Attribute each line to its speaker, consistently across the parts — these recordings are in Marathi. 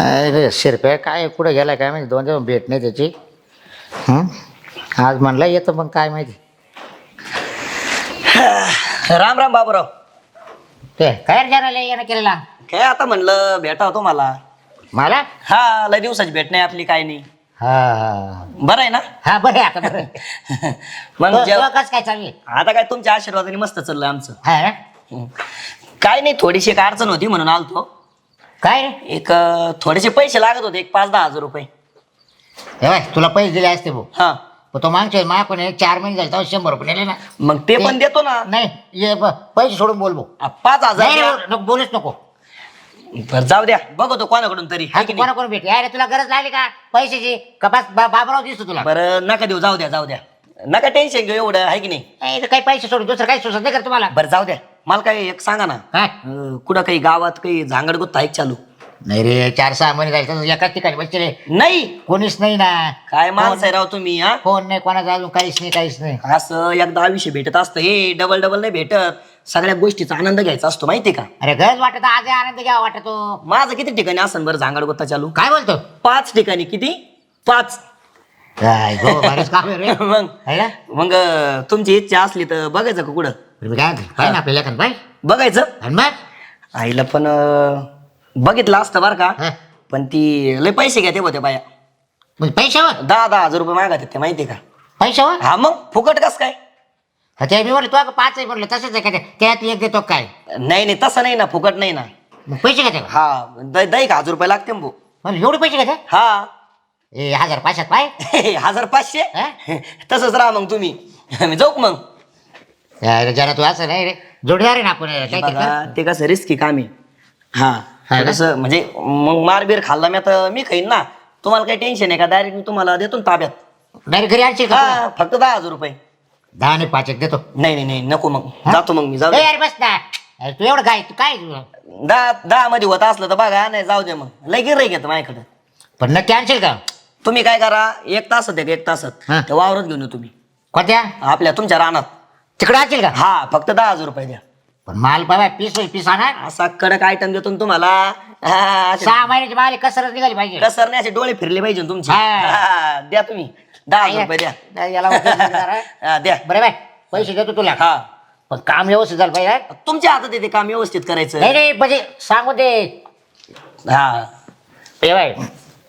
Speaker 1: अरे शिरप्या काय कुठं गेला काय माहिती? दोन दिवस भेट नाही त्याची. हं? आज म्हणला येतं मग काय माहिती?
Speaker 2: राम राम बाबूराव.
Speaker 1: ते काय जरा येणं केलेला?
Speaker 2: काय आता म्हणलं भेटा होतो मला.
Speaker 1: मला?
Speaker 2: हा लय दिवसाची भेट नाही आपली काय नाही.
Speaker 1: हा हा.
Speaker 2: बरं आहे ना?
Speaker 1: हा बरं आहे आता बरं
Speaker 2: मग जेव-
Speaker 1: कसं काय चालली
Speaker 2: आता काय तुमच्या आशीर्वादाने मस्त चाललं आमचं.
Speaker 1: हा ना?
Speaker 2: काय नाही थोडीशी एक अडचण होती म्हणून आलतो.
Speaker 1: काय रे?
Speaker 2: एक अं, थोडेसे पैसे लागत होते एक पाच दहा हजार रुपये.
Speaker 1: हे बाय तुला पैसे दिले असते भाऊ.
Speaker 2: हा.
Speaker 1: पण तो मागच्या मा कोणी चार महिने झाले तेव्हा शंभर रुपये नेले ना.
Speaker 2: मग ते पण देतो ना.
Speaker 1: नाही ये ब- पैसे सोडून बोल भाऊ.
Speaker 2: आ, पाच हजार
Speaker 1: नाही
Speaker 2: द्या.
Speaker 1: रे, नको बोलूच नको.
Speaker 2: बरं जाऊ द्या. बघतो कोणाकडून तरी
Speaker 1: हा
Speaker 2: हाय की
Speaker 1: तू
Speaker 2: नाही?
Speaker 1: कोणाकडून भेट अरे तुला गरज लागली का? पैशाची? कपास बाबराव दिसतो तुला?
Speaker 2: बरं नका देऊ जाऊ द्या जाऊ द्या. नका टेन्शन घेऊ एवढं आहे की नाही?
Speaker 1: नाही, इथं काही पैसे सोडून दुसरं काही सुचत नाही कर तुम्हाला?
Speaker 2: बरं जाऊ द्या. मला काय एक सांगा ना.
Speaker 1: काय?
Speaker 2: अं, कुठं काही गावात काही झांगड गुत्त आहे का चालू?
Speaker 1: नाही रे चार सहा महिने तर एकाच ठिकाणी बसले
Speaker 2: नाही?
Speaker 1: कोणीच नाही ना.
Speaker 2: काय माणसं आहे राव तुम्ही हा?
Speaker 1: फोन नाही कोणाचा अजून काहीच नाही काहीच नाही.
Speaker 2: असं एकदा आयुष्य भेटत असतं हे डबल डबल नाही भेटत. सगळ्या गोष्टीचा आनंद घ्यायचा असतो माहिती का?
Speaker 1: अरे गरज वाटत आज आनंद घ्यावा वाटतो.
Speaker 2: माझं किती ठिकाणी असन बरं झांगड गुत्ता चालू?
Speaker 1: काय बोलतो?
Speaker 2: पाच ठिकाणी किती? पाच.
Speaker 1: काय गो, बरंच काम आहे रे.
Speaker 2: मग
Speaker 1: है ना?
Speaker 2: मग अं, तुमची इच्छा असली तर बघायचं का कुठं?
Speaker 1: बरं, मी काय म्हणतो, पाय ना आपल्याला एखादं पाय.
Speaker 2: बघायचं?
Speaker 1: आणि मग?
Speaker 2: आईला पण अं, बघितलं असतं बरं का. पण ती लय पैसे घ्या ते होते बाया.
Speaker 1: मग पैशावर?
Speaker 2: दहा दहा हजार रुपये मागत ते माहिती का?
Speaker 1: पैशावर?
Speaker 2: हा मग फुकट कस काय?
Speaker 1: हा, ते मी म्हणलं तू पाच आहे म्हणलं तसंच आहे का ते? त्यात एक देतो काय?
Speaker 2: नाही नाही तसं नाही ना फुकट नाही ना.
Speaker 1: मग पैसे घेते का?
Speaker 2: हा द- दही का हजार रुपये लागते ना भाऊ.
Speaker 1: म्हणलं एवढे पैसे घेते?
Speaker 2: हा.
Speaker 1: ए हजार पाचशात पाय.
Speaker 2: हजार पाचशे?
Speaker 1: हा?
Speaker 2: तसंच राहा मग तुम्ही. जाऊ का मग?
Speaker 1: अरे जरा तू असं नाही रे. जोडीदार आहे ना आपण काय ते
Speaker 2: बघा,
Speaker 1: कर.
Speaker 2: ते कसं रिस्की काम आहे. हा
Speaker 1: हा ना?
Speaker 2: कसं म्हणजे मग मारबीर खाल्ला मी आता मी खाईन ना. तुम्हाला काही टेन्शन आहे का? डायरेक्ट मी तुम्हाला देतो ना ताब्यात.
Speaker 1: डायरेक्ट घरी आणशील का
Speaker 2: हा फक्त दहा हजार रुपये.
Speaker 1: दहा आणि पाच एक देतो.
Speaker 2: नाही नाही नाही नको मग? जातो मग मी जाऊ
Speaker 1: ए,
Speaker 2: दे.
Speaker 1: अरे बस ना. अरे तू एवढं काय तू काय तुला
Speaker 2: दहा दहा मध्ये होत असलं तर बघा नाही जाऊ दे मग. लय गिराई घेत माझ्याकडे.
Speaker 1: पण नक्की आणशील का?
Speaker 2: तुम्ही काय करा एक तासात एक एक तासात.
Speaker 1: हा.
Speaker 2: ते वावरत घेऊन येऊ तुम्ही
Speaker 1: कोणत्या?
Speaker 2: आपल्या तुमच्या रानात.
Speaker 1: तिकडे आणशील का?
Speaker 2: हा फक्त दहा हजार रुपये द्या.
Speaker 1: पण माल बाबा पीस होईल पीस आणा.
Speaker 2: असा कडक आयटम देतो ना तुम्हाला. हा, असे
Speaker 1: सहा महिन्याची माल कसरच निघाली पाहिजे.
Speaker 2: कसरने असे डोळे फिरले पाहिजे ना तुमचे.
Speaker 1: हा.
Speaker 2: हा, द्या तुम्ही. दहा हजार रुपये द्या.
Speaker 1: नाही, याला.
Speaker 2: हा, द्या.
Speaker 1: बरं बाय. पैसे देतो तुला.
Speaker 2: हा.
Speaker 1: पण काम व्यवस्थित झालं पाहिजे हा?
Speaker 2: तुमच्या हातात येते काम व्यवस्थित करायचं.
Speaker 1: नाही नाही म्हणजे सांगू दे.
Speaker 2: हा.
Speaker 1: ए बाय.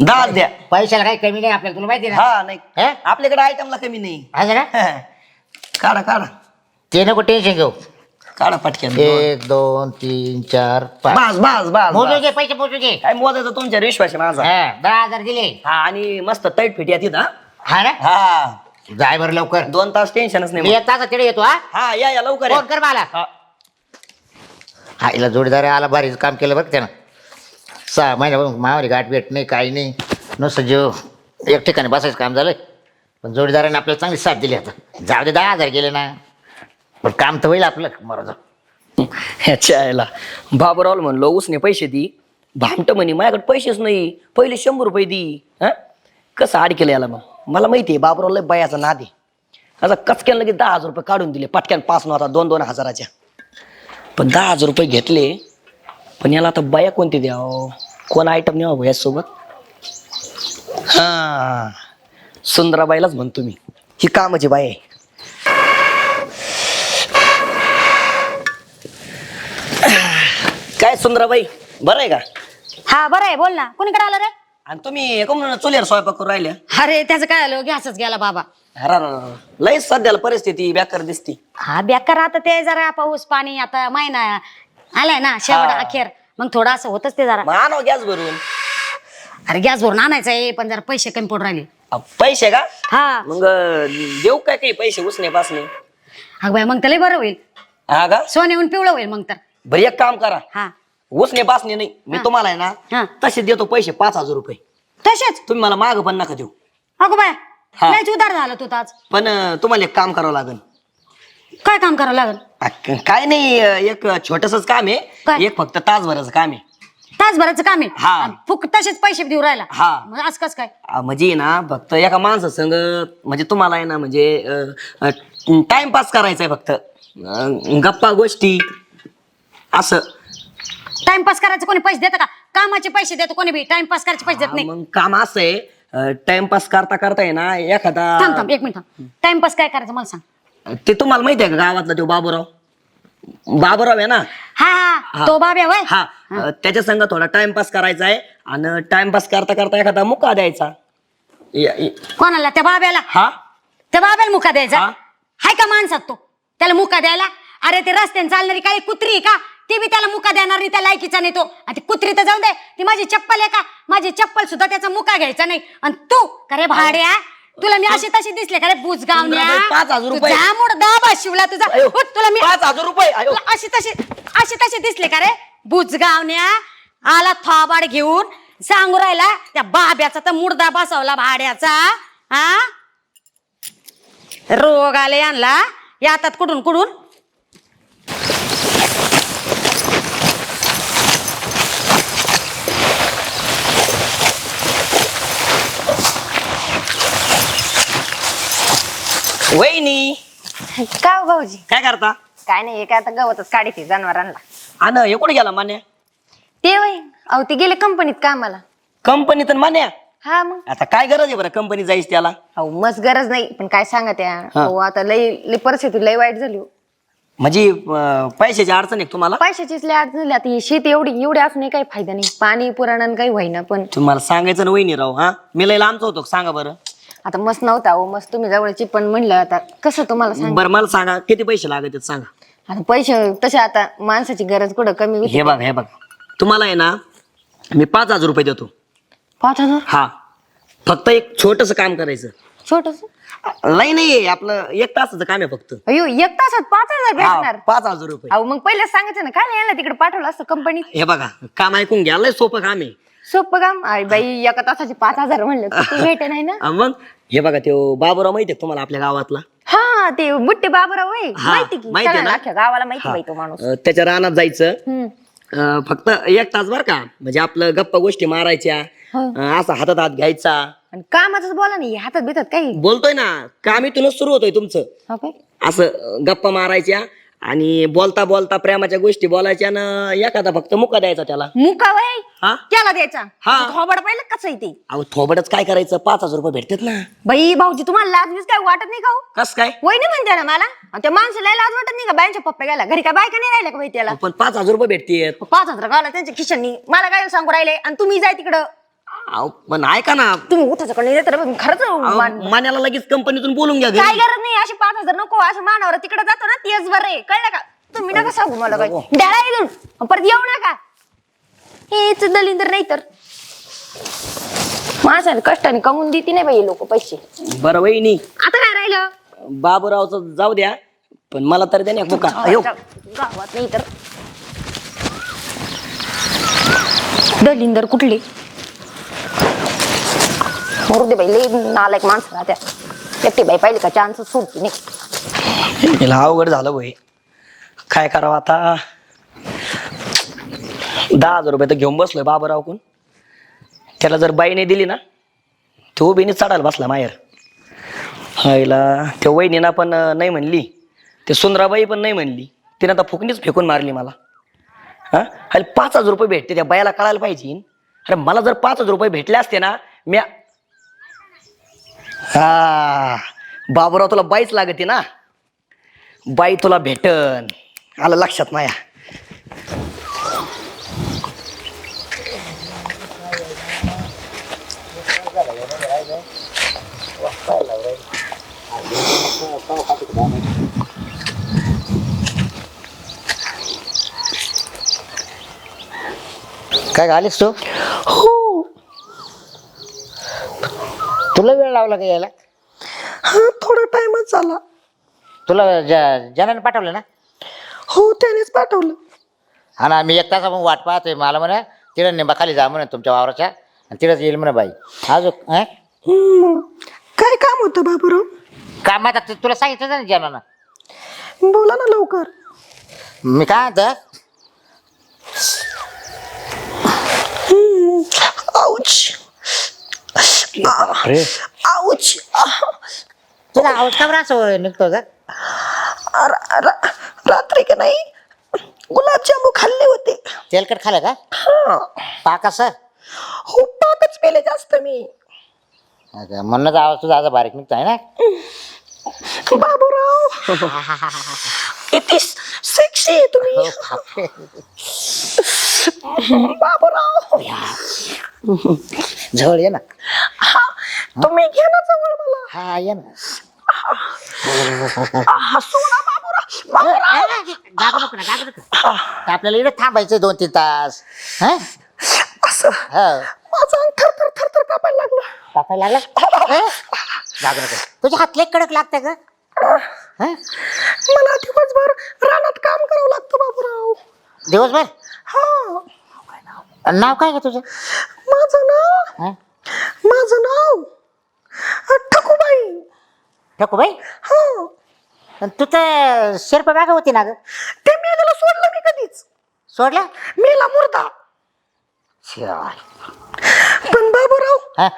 Speaker 2: दहा द्या.
Speaker 1: पैशाला काही कमी नाही आपल्याला तुला माहिती ना?
Speaker 2: हा नाही.
Speaker 1: हे?
Speaker 2: आपल्याकडे आयटमला कमी नाही.
Speaker 1: असं ना?
Speaker 2: काढा काढा.
Speaker 1: ते नको टेन्शन घेऊ.
Speaker 2: काढा पटक्यान
Speaker 1: एक दोन तीन चार पाच.
Speaker 2: बस बस बस
Speaker 1: मोजू
Speaker 2: बस.
Speaker 1: घे पैसे मोजू घे.
Speaker 2: काय मोजायचं तुमच्यावर विश्वास आहे माझा?
Speaker 1: हा, दहा हजार दिले.
Speaker 2: हा आणि मस्त टाईट फिट येते हा.
Speaker 1: हा ना?
Speaker 2: हा.
Speaker 1: जाय बरं लवकर.
Speaker 2: दोन तास टेन्शनच
Speaker 1: मी
Speaker 2: नाही
Speaker 1: एक तास तिकडे येतो हा?
Speaker 2: हा या या लवकर या.
Speaker 1: फोन कर मला.
Speaker 2: हा.
Speaker 1: हिला जोडीदार आला भारीच काम केलं बरं त्यानं. सहा महिन्यापासून मावारी गाठ भेट नाही काही नाही. नुसतं जीव एक ठिकाणी बसायचं काम झालं पण जोडीदाराने आपल्याला चांगली साथ दिली आता. जाऊ दे दहा हजार गेले ना. पण काम तर होईल आपलं मरोजा
Speaker 2: ह्याच्या आयला बाबरावला म्हणलो उसने पैसे दी. भामट म्हणे माझ्याकडे पैसेच नाही. पहिले शंभर रुपये दी. हा? कसं आड केलं याला मग? मला माहिती आहे बाबरावला बायाचा नाद आहे. आता कचक्यान लगेच दहा हजार रुपये काढून दिले पटक्यान पाच नव्हता दोन दोन हजाराच्या. पण दहा हजार रुपये घेतले पण याला आता बाया कोणती द्यावं? कोण आयटम न्यावं भैया सोबत? हा. सुंदराबाईलाच म्हणतो मी. ही कामाची बाई आहे. काय सुंदराबाई? बरं आहे का?
Speaker 3: हा बरं आहे. बोल ना. कोणीकडे आलं रे?
Speaker 2: आणि तुम्ही चुलीवर स्वयंपाक करून राहिल्या
Speaker 3: अरे त्याचं काय आलं? गॅसच गेला बाबा.
Speaker 2: अरा लय सध्याला परिस्थिती बेकार दिसती.
Speaker 3: हा बेकार. आता ते जरा पाऊस पाणी आता महिना आलाय ना शेवट
Speaker 2: हा.
Speaker 3: अखेर. मग थोडं असं होतच ते जरा.
Speaker 2: मग आणव गॅस भरून.
Speaker 3: अरे गॅस भरून आणायचं आहे पण जरा पैसे कमी पडून राहिले.
Speaker 2: अ, पैसे का?
Speaker 3: हा.
Speaker 2: मग अं, देऊ काय काही पैसे उसने पासने
Speaker 3: अग बाय मग त्याला बरं होईल.
Speaker 2: हा का?
Speaker 3: सोन्याहून पिवळं होईल मग तर.
Speaker 2: बरं एक काम करा.
Speaker 3: हा.
Speaker 2: उसने पासने नाही मी
Speaker 3: हा.
Speaker 2: तुम्हाला आहे
Speaker 3: हा.
Speaker 2: ना तसे देतो पैसे पाच हजार रुपये.
Speaker 3: तसेच?
Speaker 2: तुम्ही मला माग पण नका देऊ.
Speaker 3: अगो बाय
Speaker 2: हा.
Speaker 3: लयच उदार झालं तू तर आज.
Speaker 2: पण अं, तुम्हाला एक काम करावं लागेल.
Speaker 3: काय काम करावं लागल?
Speaker 2: अ, काय नाही अं, एक छोटसच काम आहे? एक फक्त तासभराचं काम आहे.
Speaker 3: तासभराचं काम आहे?
Speaker 2: हा.
Speaker 3: आणि फुक तसेच पैसे देऊ राहिला.
Speaker 2: हा.
Speaker 3: मग आज कस काय?
Speaker 2: अ, म्हणजे ना फक्त एका माणसा संग म्हणजे तुम्हाला आहे ना म्हणजे टाइमपास करायचा आहे फक्त. अ, गप्पा गोष्टी असं.
Speaker 3: टाइमपास करायचं कोणी पैसे देतं का? कामाचे पैसे देतो कोणी बी. टाइमपास करायचे पैसे देत नाही.
Speaker 2: मग काम असं आहे. टाइमपास करता करता आहे ना एखादा
Speaker 3: थांब थांब एक मिनिट थांब. टाइमपास काय करायचं मला सांग.
Speaker 2: ते तुम्हाला माहिती आहे का गावातला तो बाबूराव? बाबूराव आहे ना?
Speaker 3: हा हा. तो बाब्या वय
Speaker 2: हा. अं, त्याच्या संग थोडा टाइमपास करायचा आहे आणि टाइमपास करता करता एखादा मुका द्यायचा. य- य-
Speaker 3: कोणाला? त्या बाब्याला?
Speaker 2: हा?
Speaker 3: त्या बाब्याला मुका द्यायचा?
Speaker 2: हा.
Speaker 3: हाय का माणसात तो? त्याला मुका द्यायला? अरे ते रस्त्याने चालणारी काही कुत्री आहे का? ती बी त्याला मुका देणार नाही त्या लायकीचा नाही तो. आणि ती कुत्री तर जाऊन दे. ती माझी चप्पल आहे का? माझी चप्पल सुद्धा त्याचा मुका घ्यायचा नाही. आणि तू करे भाड्या? तुला मी अशी तशी दिसले का रे बुजगावण्या?
Speaker 2: सुंदराबाई, पाच हजार रुपये.
Speaker 3: तुझा मुडदा बाशिवला तुझा.
Speaker 2: अयो,
Speaker 3: उठ, तुला मी
Speaker 2: पाच हजार रुपये अयो.
Speaker 3: तुला अशी तशी अशी तशी दिसले का रे बुजगावण्या? आला थोबाड घेऊन सांगू राहिला त्या बाब्याचा तर मुडदा बसवला भाड्याचा हा? रोग आले आणला यातात कुठून कुठून?
Speaker 2: वहिनी.
Speaker 4: का हो भाऊजी?
Speaker 2: काय करता?
Speaker 4: काय नाही हे काय आता गवतच काढते जनावरांना
Speaker 2: आणि हे कुठे गेला मान्या?
Speaker 4: ते वय अहो ते गेले कंपनीत कामाला.
Speaker 2: कंपनीत आणि मान्या?
Speaker 4: हा मग.
Speaker 2: आता काय गरज आहे बरं कंपनी जायची त्याला?
Speaker 4: अहो मस्त गरज नाही पण काय सांगा त्या.
Speaker 2: हा.
Speaker 4: हो आता लई लई परिस्थिती लई वाईट झाली हो.
Speaker 2: म्हणजे अं, पैशाची अडचण आहे का तुम्हाला?
Speaker 4: पैशाचीच लई अडचण झाली. आता ही शेती एवढी एवढी असूनही काही फायदा नाही. पाणी पुराण काही होईना पण
Speaker 2: तुम्हाला सांगायचं ना वहिनी राव हा? मी लय लांबच होतो सांगा बरं.
Speaker 4: आता मस्त नव्हता हो मस्त तुम्ही जवळची पण म्हणलं आता कसं तुम्हाला सांग?
Speaker 2: बरं मला सांगा किती पैसे लागत सांगा.
Speaker 4: आता पैसे तसे आता माणसाची गरज कुठं कमी होती?
Speaker 2: हे बघा हे बघा. तुम्हाला आहे ना मी पाच हजार रुपये देतो.
Speaker 4: पाच हजार?
Speaker 2: हा. फक्त एक छोटस काम करायचं.
Speaker 4: छोटस?
Speaker 2: लय नाही आपलं एक तासाचं काम आहे फक्त.
Speaker 4: अयो एक तासात पाच हजार
Speaker 2: हा,
Speaker 4: भेटणार?
Speaker 2: पाच हजार रुपये.
Speaker 4: अहो मग पहिलेच सांगायचं ना काय नाही यायला तिकडे पाठवलं असतं कंपनीत
Speaker 2: हे बघा काम ऐकून घ्या लय सोपं काम आहे.
Speaker 4: सोपं काम. अरे बाई एका तासाचे पाच हजार म्हणलं किती भेट नाही ना.
Speaker 2: मग? हे बघा तो बाबूराव माहिती आहे का तुम्हाला आपल्या गावातला?
Speaker 4: हा ते बुट्टे बाबराव होय
Speaker 2: हा,
Speaker 4: माहिती की?
Speaker 2: माहिती आहे ना?
Speaker 4: अख्ख्या गावाला माहिती. बाई तो माणूस.
Speaker 2: अं, त्याच्या रानात जायचं.
Speaker 4: हम्म.
Speaker 2: अं, फक्त एक तास बर का? म्हणजे आपलं गप्पा गोष्टी मारायच्या
Speaker 4: हो.
Speaker 2: अं, असा हातात हात घ्यायचा.
Speaker 4: आणि कामाच बोला नाही हातात बितात काही.
Speaker 2: बोलतोय ना काम इथूनच सुरू होतोय तुमचं.
Speaker 4: हा काय?
Speaker 2: असं अं, गप्पा मारायच्या आणि बोलता बोलता प्रेमाच्या गोष्टी बोलायच्या ना एखादा फक्त मुका द्यायचा त्याला.
Speaker 4: मुका वय?
Speaker 2: हा?
Speaker 4: त्याला द्यायचा?
Speaker 2: हा.
Speaker 4: थोबड पाहिलं कसं आहे ते?
Speaker 2: अहो थोबडच काय करायचं? पाच हजार रुपये भेटतात ना.
Speaker 4: बाई भाऊजी तुम्हाला लाज बीज काय वाटत नाही का हो?
Speaker 2: कस काय?
Speaker 4: वय नाही म्हणते ना मला. आणि त्या माणसाला लाज वाटत नाही का? बायांच्या पप्पा गेला घरी काय बायका नाही राहिल्या का बाई त्याला?
Speaker 2: पण पाच हजार रुपये भेटतेत.
Speaker 4: पाच हजार गावला त्यांच्या खिशांनी. मला काय सांगू राहिले? आणि तुम्ही जाय तिकडं.
Speaker 2: अहो, पण ऐका ना.
Speaker 4: तुम्ही उठायचं कडे तर खरंच
Speaker 2: अहो,
Speaker 4: मान-
Speaker 2: मान्याला लगेच कंपनीतून बोलून घ्या
Speaker 4: काय
Speaker 2: घरी.
Speaker 4: गरज नाही असे पाच हजार नको असं मानावर तिकडे जातो ना तेच बरं आहे. कळलं का? तुम्ही नका सांगू मला काय इथून. परत येऊ नका. हेच दलिंदर नाही तर. माणसाने कष्टाने कमवून देते नाही बाई लोक पैसे.
Speaker 2: बरं वहिनी.
Speaker 4: आता काय राहिलं?
Speaker 2: बाबूरावचं जाऊ द्या पण मला तर द्या ना मुका अयो.
Speaker 4: गावात नाही तर. दलिंदर कुठले? मरू दे बाई लई नालायक माणसं राहत्या एकटी बाई पाहिली का चान्स सोडती नाही
Speaker 2: हिला अवघड झालं भाई काय करावं आता दहा हजार रुपये तर घेऊन बसलोय बाबूरावकून त्याला जर बाईने दिली ना तो उभीने चढायला बसला माहेर आईला त्या वहिनीना पण नाही म्हणली ते सुंदराबाई पण नाही म्हणली तिने आता फुकणीच फेकून मारली मला हा अरे पाच हजार रुपये भेटते त्या बायाला कळायला पाहिजे अरे मला जर पाच हजार रुपये भेटले असते ना मी हा. बाबूराव तुला बाईच लागते ना? बाई तुला भेटन. आलं लक्षात माया.
Speaker 1: काय आलीस तू?
Speaker 2: हो
Speaker 1: तुला वेळ लावला का यायला
Speaker 2: हा थोडा टाइमच झाला.
Speaker 1: तुला ज- जनाने पाठवलं ना?
Speaker 2: हो त्यानेच पाठवलं.
Speaker 1: हा ना मी एक तास वाट पाहतोय मला म्हणा तिथं निंबा खाली जा म्हणे तुमच्या वावराच्या आणि तिथंच येईल म्हणे बाई. अजून?
Speaker 2: काय काम होतं बाबूराव?
Speaker 1: कामात आता तुला सांगितलं ना जनानं
Speaker 2: बोला ना लवकर.
Speaker 1: मी काय म्हणतो
Speaker 2: आऊच
Speaker 1: अरे
Speaker 2: आऊच
Speaker 1: तुला आवाज का बरं असं निघतो का?
Speaker 2: रात्री का नाही? गुलाबजामू खाल्ले होते.
Speaker 1: तेलकट खाल्लं का?
Speaker 2: हा.
Speaker 1: पाक असं
Speaker 2: हो पाकच पेले जास्त मी.
Speaker 1: अच्छा, म्हणूनच आवाज तुझा आता बारीक निघतो आहे ना.
Speaker 2: बाबूराव. किती सेक्सी आहे तुम्ही.
Speaker 1: हो, बापरे.
Speaker 2: बाबूराव.
Speaker 1: जवळ ये ना.
Speaker 2: हा तुम्ही घ्या ना जवळ मला.
Speaker 1: हा ये ना.
Speaker 2: हसू ना बाबूराव बाबूराव.
Speaker 1: नको ना गागू नको आपल्याला इकडे थांबायचं दोन तीन तास. हा?
Speaker 2: असं.
Speaker 1: हो.
Speaker 2: माझं अंग थर थर थर थर कापायला लागलं.
Speaker 1: लागला? गागू नको तुझे हात लय कडक लागते का हा?
Speaker 2: मला दिवसभर रानात काम करावं लागतं बाबूराव.
Speaker 1: दिवसभर?
Speaker 2: हा.
Speaker 1: नाव काय का तुझं?
Speaker 2: माझं नाव?
Speaker 1: हा?
Speaker 2: माझं नाव? ठकूबाई.
Speaker 1: ठकू बाई
Speaker 2: हा
Speaker 1: तू तर शेरपा बागा होती ना ग?
Speaker 2: ते मेलेलं सोडलं मी कधीच.
Speaker 1: सोडला?
Speaker 2: मेला मुर्दा.
Speaker 1: शिवाय.
Speaker 2: पण बाबूराव
Speaker 1: हा?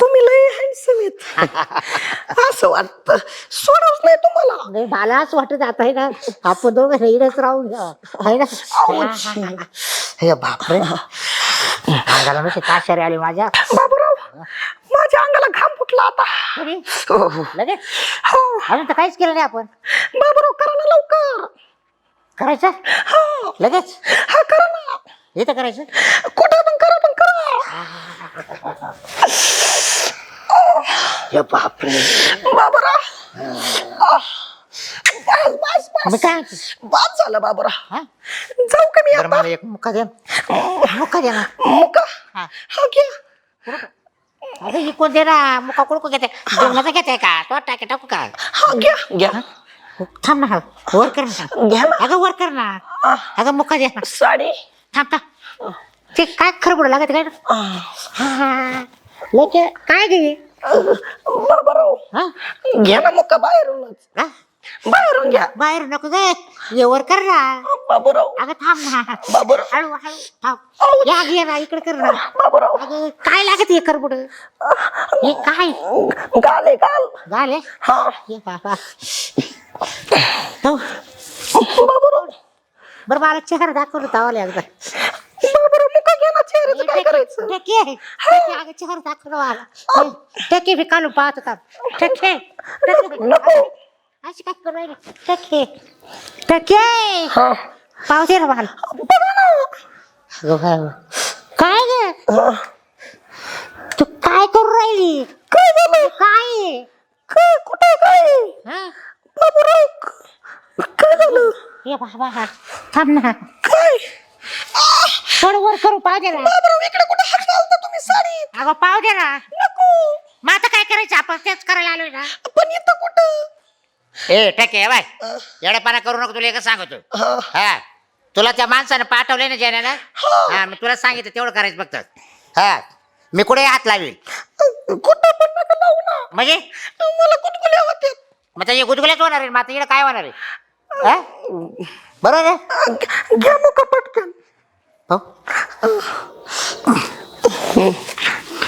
Speaker 2: तुम्ही लय हँडसम आहेत. असं वाटतं. सोडच नाही तुम्हाला.
Speaker 1: नाही मला असं वाटत आता आहे ना आपण दोघं इकडेच राहून घ्या आहे ना? हे बापरे. अंगाला नुसते ताशारे आले माझ्या.
Speaker 2: बाबूराव माझ्या अंगाला घाम फुटला आता.
Speaker 1: अरे,
Speaker 2: हो, हो.
Speaker 1: लगेच?
Speaker 2: हो.
Speaker 1: अजून तर काहीच केलं नाही आपण.
Speaker 2: बाबूराव करा ना लवकर.
Speaker 1: करायचं?
Speaker 2: हा.
Speaker 1: लगेच?
Speaker 2: हा करा ना.
Speaker 1: इथं करायचं? हे बापरे.
Speaker 2: बाबूराव. बस बस
Speaker 1: मी
Speaker 2: बस
Speaker 1: काय?
Speaker 2: बस झालं बाबूराव.
Speaker 1: हा?
Speaker 2: जाऊ का मी
Speaker 1: बरं
Speaker 2: आता?
Speaker 1: मला एक मुक्का दे ना. मुक्का दे ना.
Speaker 2: मुका?
Speaker 1: हा.
Speaker 2: हा घ्या.
Speaker 1: अगं ही कोण दे ना मुक्का कुडकू घेते. जेवणाचा घेते का? तो टाके टाकू का?
Speaker 2: हा घ्या घ्या.
Speaker 1: थांब ना वर कर ना.
Speaker 2: घ्या ना.
Speaker 1: अगं वर कर ना. अगं मुक्का दे ना.
Speaker 2: साडी.
Speaker 1: थांब थांब. ते काय खरबड लागत काय? लोक काय घे हा?
Speaker 2: घ्या ना मुका बाहेरूनच.
Speaker 1: हा?
Speaker 2: बाहेरून घ्या.
Speaker 1: बाहेर नको गे. ये वर कर ना.
Speaker 2: बाबूराव
Speaker 1: अगं थांब ना.
Speaker 2: बाबूराव
Speaker 1: हळू हळू थांब. या घे ना इकडे कर ना.
Speaker 2: बाबूराव
Speaker 1: अगं काय लागत हे करबड हे काय?
Speaker 2: गाल गाल.
Speaker 1: झाले
Speaker 2: हा.
Speaker 1: ये बाबा. हो
Speaker 2: बाबूराव
Speaker 1: बरं मला चेहरा दाखवलं तावाले एकदा
Speaker 2: मुका ना चेहऱ्याचं काय करायचं?
Speaker 1: टके बी कालू पाहत होता. टके
Speaker 2: नको
Speaker 1: अशी काय करू राहिली? टके टके
Speaker 2: हा.
Speaker 1: पाव दे ना मला.
Speaker 2: बघा ना.
Speaker 1: अगं बाई. काय ग?
Speaker 2: हा.
Speaker 1: तू काय करू राहिली?
Speaker 2: काय झालं?
Speaker 1: काय? आहे?
Speaker 2: काय? कुठे काय?
Speaker 1: हा?
Speaker 2: बाबूराव काय झालं?
Speaker 1: ये बाबा थांब ना.
Speaker 2: काय?
Speaker 1: थोडं वर करू पाव दे ना.
Speaker 2: बाबूराव इकडे कुठे हात घालता तुम्ही साडीत
Speaker 1: अगं पाव दे ना.
Speaker 2: नको.
Speaker 1: मग आता काय करायचं? आपण तेच करायला आलोय ना.
Speaker 2: पण इथं कुठं?
Speaker 1: ए टके बाय. येडेपणा करू नको तुला एकच सांगतो.
Speaker 2: हा.
Speaker 1: हा. तुला त्या माणसानं पाठवलंय ना ज्याने हा. मी तुला सांगितलं तेवढं करायचं फक्त. हा. मी कुठे हात लावेल
Speaker 2: कुठं पण नका लावू ना.
Speaker 1: म्हणजे?
Speaker 2: मला होते
Speaker 1: मग हे गुदगुल्याच होणार आहे मग आता इकडे काय होणार आहे? हा? बरोबर आहे
Speaker 2: घ्या मुका पटकन.
Speaker 1: हो.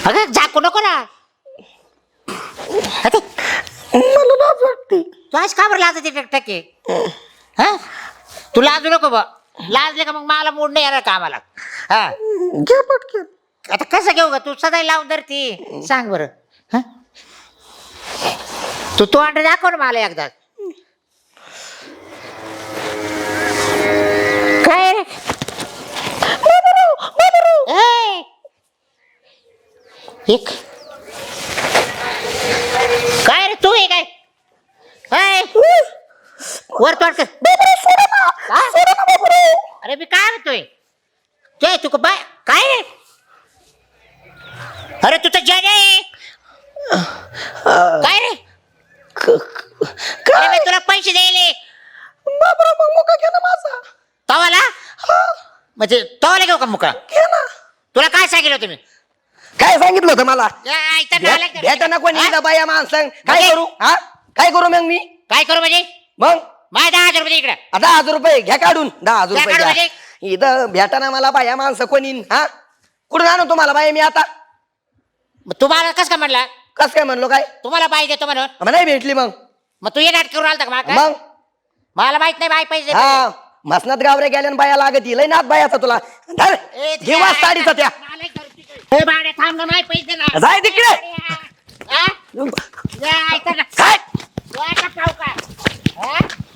Speaker 1: अगं झाकू नको ना. अरे,
Speaker 2: मला लाज वाटते.
Speaker 1: तू आज का बरं लाजते टक्के? हा? तू लाजू नको बा. लाजले का मग मला मूड नाही येणार कामाला? हा?
Speaker 2: घ्या पटकन.
Speaker 1: आता कसं घेऊ ग? तू सदाई लावून धरती सांग बरं. हं? तू तो अंडे दाखव ना मला एकदा काय रे ए! एक. काय रे तू हे काय? काय? वर तोड कर. हा? अरे मी काय म्हणतोय? ते तू का बाय काय रे? अरे तू तर जज आहे काय रे? अरे मी तुला पैसे द्यायले.
Speaker 2: बाबरा मग मुका घ्या ना माझा
Speaker 1: तवाला म्हणजे तवाला घेऊ का मुका तुला काय सांगितलं मी?
Speaker 2: काय सांगितलं होतं मला. भेटा ना कोणी
Speaker 1: हा?
Speaker 2: बाया माणसं? काय
Speaker 1: म्हणजे?
Speaker 2: करू? हा? काय करू मग मी?
Speaker 1: काय करू म्हणजे?
Speaker 2: मग?
Speaker 1: माझ्या दहा हजार रुपये इकडे.
Speaker 2: दहा हजार रुपये घ्या काढून. दहा हजार
Speaker 1: घ्या
Speaker 2: रुपये
Speaker 1: काढून
Speaker 2: घ्या इथं भेटा ना मला बाया माणसं कोणी हा? कुठून आणू तुम्हाला बाया मी आता?
Speaker 1: तुम्हाला कसं का म्हणला?
Speaker 2: कस काय म्हणलो काय?
Speaker 1: तुम्हाला बाई देतो म्हणून.
Speaker 2: मग नाही भेटली मग.
Speaker 1: मग तू ये नाटक करून आलता का मला?
Speaker 2: मग?
Speaker 1: मला माहीत नाही बाई पैसे
Speaker 2: हा. मसनात गावऱ्या गेल्या बाया लागत. लय नाथ बायाचा तुला. धर, साडीचा त्या.
Speaker 1: हे बाड्या थांब ना पैसे ना
Speaker 2: जाय तिकडे.
Speaker 1: तिकडे
Speaker 2: का.